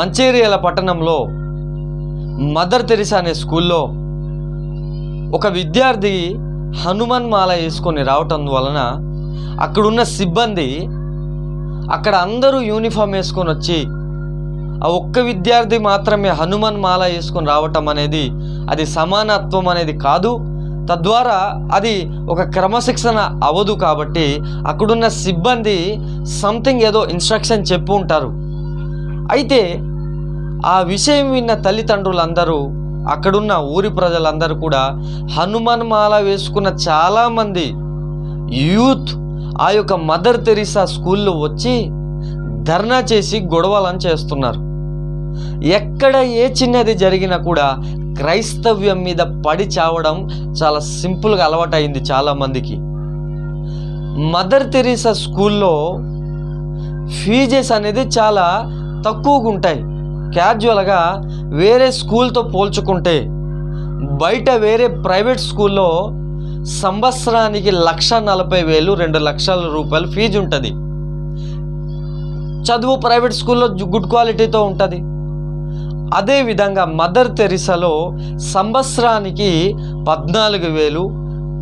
మంచేరియల పట్టణంలో mother Teresa అనే స్కూల్లో ఒక విద్యార్థి హనుమాన్ మాల వేసుకొని రావటం వలన అక్కడున్న సిబ్బంది అక్కడ అందరూ యూనిఫామ్ వేసుకొని వచ్చి ఆ ఒక్క విద్యార్థి మాత్రమే హనుమాన్ మాల వేసుకొని రావటం అనేది అది సమానత్వం అనేది కాదు. తద్వారా అది ఒక క్రమశిక్షణ అవదు కాబట్టి అక్కడున్న సిబ్బంది సంథింగ్ ఏదో ఇన్స్ట్రక్షన్ చెప్పు ఉంటారు అయితే ఆ విషయం విన్న తల్లిదండ్రులందరూ అక్కడున్న ఊరి ప్రజలందరూ కూడా హనుమాన్ మాల వేసుకున్న చాలామంది యూత్ ఆ యొక్క మదర్ తెరిసా స్కూల్లో వచ్చి ధర్నా చేసి గొడవలను చేస్తున్నారు. ఎక్కడ ఏ చిన్నది జరిగినా కూడా క్రైస్తవ్యం మీద పడి చావడం చాలా సింపుల్గా అలవాటైంది చాలామందికి. మదర్ తెరీసా స్కూల్లో ఫీజెస్ అనేది చాలా తక్కువగా ఉంటాయి క్యాజువల్గా వేరే స్కూల్తో పోల్చుకుంటే బయట వేరే ప్రైవేట్ స్కూల్లో సంవత్సరానికి లక్ష నలభై వేలు రెండు లక్షల రూపాయలు ఫీజు ఉంటుంది. చదువు ప్రైవేట్ స్కూల్లో గుడ్ క్వాలిటీతో ఉంటుంది. అదేవిధంగా మదర్ తెరిసాలో సంవత్సరానికి పద్నాలుగు వేలు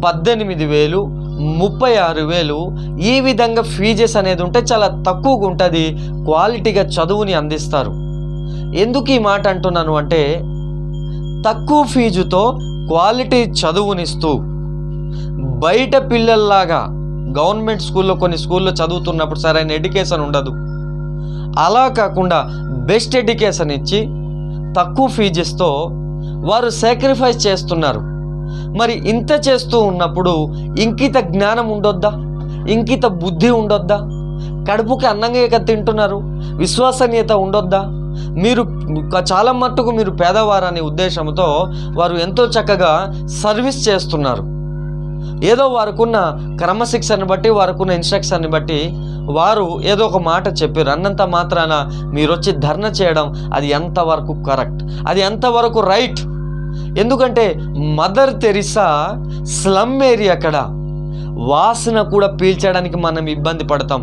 పద్దెనిమిది వేలు ముప్పై ఆరు వేలు ఈ విధంగా ఫీజెస్ అనేది ఉంటే చాలా తక్కువగా ఉంటుంది. క్వాలిటీగా చదువుని అందిస్తారు. ఎందుకు ఈ మాట అంటున్నాను అంటే తక్కువ ఫీజుతో క్వాలిటీ చదువునిస్తూ బయట పిల్లల్లాగా గవర్నమెంట్ స్కూల్లో కొన్ని స్కూల్లో చదువుతున్నప్పుడు సరైన ఎడ్యుకేషన్ ఉండదు. అలా కాకుండా బెస్ట్ ఎడ్యుకేషన్ ఇచ్చి తక్కువ ఫీజెస్తో వారు సాక్రిఫైస్ చేస్తున్నారు. మరి ఇంత చేస్తూ ఉన్నప్పుడు ఇంకిత జ్ఞానం ఉండొద్దా? ఇంకిత బుద్ధి ఉండొద్దా? కడుపుకి అన్నంగా తింటున్నారు? విశ్వసనీయత ఉండొద్దా? మీరు చాలా మట్టుకు మీరు పేదవారనే ఉద్దేశంతో వారు ఎంతో చక్కగా సర్వీస్ చేస్తున్నారు. ఏదో వారికున్న క్రమశిక్షణ బట్టి వారికున్న ఇన్స్ట్రక్షన్ని బట్టి వారు ఏదో ఒక మాట చెప్పారు. అన్నంత మాత్రాన మీరు వచ్చి ధర్న చేయడం అది ఎంతవరకు కరెక్ట్? అది ఎంతవరకు రైట్? ఎందుకంటే మదర్ తెరిసా స్లమ్ ఏరియా అక్కడ. వాసన కూడా పీల్చడానికి మనం ఇబ్బంది పడతాం.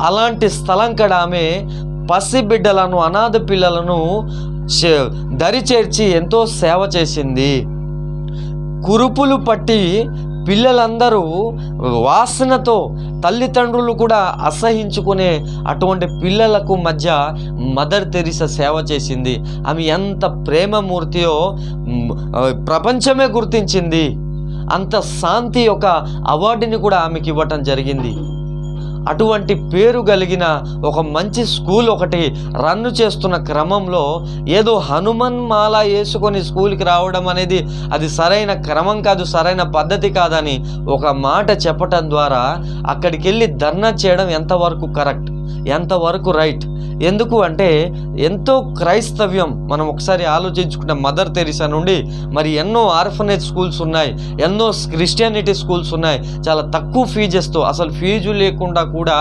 అలాంటి స్థలం కడ ఆమె పసిబిడ్డలను అనాథ పిల్లలను చే- దరి చేర్చి ఎంతో సేవ చేసింది. కురుపులు పట్టి పిల్లలందరూ వాసనతో తల్లిదండ్రులు కూడా అసహించుకునే అటువంటి పిల్లలకు మధ్య మదర్ తెరిసా సేవ చేసింది. ఆమె ఎంత ప్రేమమూర్తియో ప్రపంచమే గుర్తించింది. అంత శాంతి యొక్క అవార్డుని కూడా ఆమెకి ఇవ్వటం జరిగింది. అటువంటి పేరు కలిగిన ఒక మంచి స్కూల్ ఒకటి రన్ను చేస్తున్న క్రమంలో ఏదో హనుమన్ మాల వేసుకొని స్కూల్కి రావడం అనేది అది సరైన క్రమం కాదు సరైన పద్ధతి కాదని ఒక మాట చెప్పటం ద్వారా అక్కడికి వెళ్ళి ధర్నా చేయడం ఎంతవరకు కరెక్ట్ ఎంతవరకు రైట్? ఎందుకు అంటే ఎంతో క్రైస్తవ్యం మనం ఒకసారి ఆలోచించుకుంటే మదర్ తెరిసా నుండి మరి ఎన్నో ఆర్ఫనేజ్ స్కూల్స్ ఉన్నాయి ఎన్నో క్రిస్టియానిటీ స్కూల్స్ ఉన్నాయి చాలా తక్కువ ఫీజెస్తో అసలు ఫీజు లేకుండా కూడా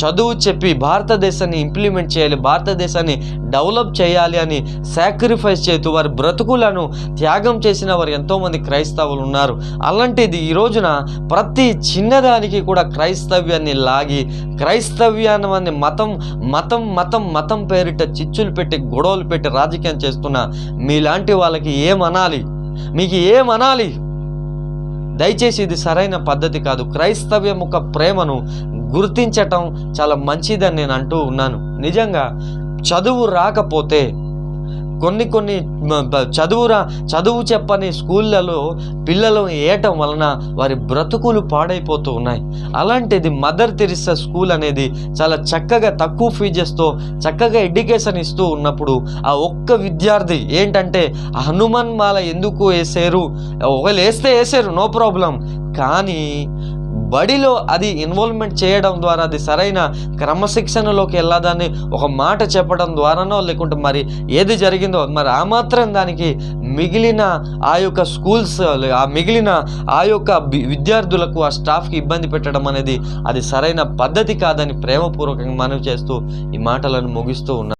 చదువు చెప్పి భారతదేశాన్ని ఇంప్లిమెంట్ చేయాలి భారతదేశాన్ని డెవలప్ చేయాలి అని సాక్రిఫైస్ చేస్తూ వారి బ్రతుకులను త్యాగం చేసిన వారు ఎంతోమంది క్రైస్తవులు ఉన్నారు. అలాంటిది ఈ రోజున ప్రతి చిన్నదానికి కూడా క్రైస్తవ్యాన్ని లాగి క్రైస్తవ్యాన్ని మతం మతం మతం మతం పేరిట చిచ్చులు పెట్టి గొడవలు పెట్టి రాజకీయం చేస్తున్న మీలాంటి వాళ్ళకి ఏమనాలి? మీకు ఏమనాలి? దయచేసి ఇది సరైన పద్ధతి కాదు. క్రైస్తవ్యం ఒక ప్రేమను గుర్తించటం చాలా మంచిదని నేను అంటూ ఉన్నాను. నిజంగా చదువు రాకపోతే కొన్ని కొన్ని చదువు రా చదువు చెప్పని స్కూళ్ళలో పిల్లలు వేయటం వలన వారి బ్రతుకులు పాడైపోతూ ఉన్నాయి. అలాంటిది మదర్ తెరిసా స్కూల్ అనేది చాలా చక్కగా తక్కువ ఫీజెస్తో చక్కగా ఎడ్యుకేషన్ ఇస్తూ ఉన్నప్పుడు ఆ ఒక్క విద్యార్థి ఏంటంటే ఆ హనుమాన్ మాల ఎందుకు వేసారు ఒకవేళ వేస్తే వేసారు నో ప్రాబ్లం. కానీ బడిలో అది ఇన్వాల్వ్మెంట్ చేయడం ద్వారా అది సరైన క్రమశిక్షణలోకి వెళ్ళదని ఒక మాట చెప్పడం ద్వారానో లేకుంటే మరి ఏది జరిగిందో మరి ఆ మాత్రం దానికి మిగిలిన ఆ యొక్క స్కూల్స్ ఆ మిగిలిన ఆ యొక్క విద్యార్థులకు ఆ స్టాఫ్కి ఇబ్బంది పెట్టడం అనేది అది సరైన పద్ధతి కాదని ప్రేమపూర్వకంగా మనవి చేస్తూ ఈ మాటలను ముగిస్తూ ఉన్నాను